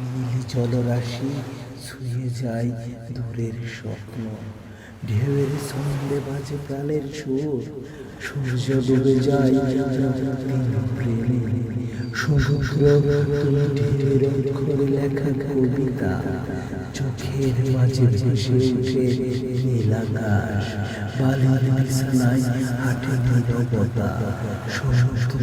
নীল জলরাশি ছুঁয়ে যায় দূরের স্বপ্ন। ঢেউয়ের সন্ধে বাজে প্রাণের সুর, সূর্য ডুবে যায় সমুদ্র ঢেউয়ের অক্ষরে লেখা কবিতা, চোখের মাঝে ভেসে উঠে নীল আকাশ। বালির বিছানায় হাটে নীরবতা সমুদ্র